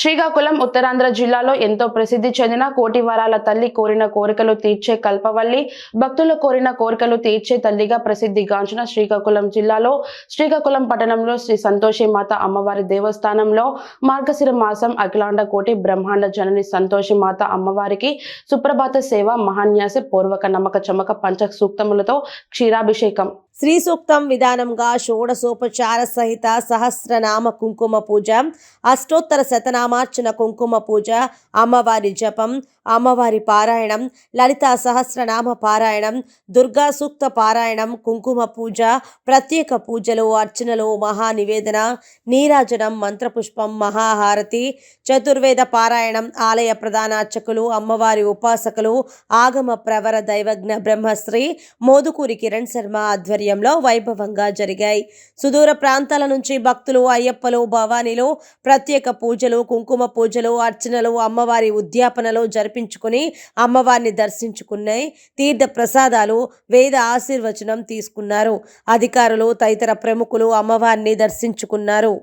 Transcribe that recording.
శ్రీకాకుళం ఉత్తరాంధ్ర జిల్లాలో ఎంతో ప్రసిద్ధి చెందిన కోటి వరాల తల్లి కోరిన కోరికలు తీర్చే కల్పవల్లి భక్తులు కోరిన కోరికలు తీర్చే తల్లిగా ప్రసిద్ధిగాంచిన శ్రీకాకుళం జిల్లాలో శ్రీకాకుళం పట్టణంలో శ్రీ సంతోషి మాత అమ్మవారి దేవస్థానంలో మార్గశిర మాసం అఖిలాండ కోటి బ్రహ్మాండ జనని సంతోషి మాత అమ్మవారికి సుప్రభాత సేవ మహాన్యాసి పూర్వక నమ్మక చమక పంచ సూక్తములతో క్షీరాభిషేకం. శ్రీ సూక్తం విధానంగా షోడశోపచార సహిత సహస్రనామ కుంకుమ పూజ అష్టోత్తర శతనామార్చన కుంకుమ పూజ అమ్మవారి జపం అమ్మవారి పారాయణం లలిత సహస్రనామ పారాయణం దుర్గా సూక్త పారాయణం కుంకుమ పూజ ప్రత్యేక పూజలు అర్చనలు మహానివేదన నీరాజనం మంత్రపుష్పం మహాహారతి చతుర్వేద పారాయణం ఆలయ ప్రధానార్చకులు అమ్మవారి ఉపాసకులు ఆగమ ప్రవర దైవజ్ఞ బ్రహ్మశ్రీ మోదుకూరి కిరణ్ శర్మ ఆధ్వర్యంలో వైభవంగా జరిగాయి. సుదూర ప్రాంతాల నుంచి భక్తులు అయ్యప్పలు భవానీలు ప్రత్యేక పూజలు కుంకుమ పూజలు అర్చనలు అమ్మవారి ఉద్యాపనలు జరిపించుకుని అమ్మవారిని దర్శించుకున్నాయి. తీర్థ ప్రసాదాలు వేద ఆశీర్వచనం తీసుకున్నారు. అధికారులు తదితర ప్రముఖులు అమ్మవారిని దర్శించుకున్నారు.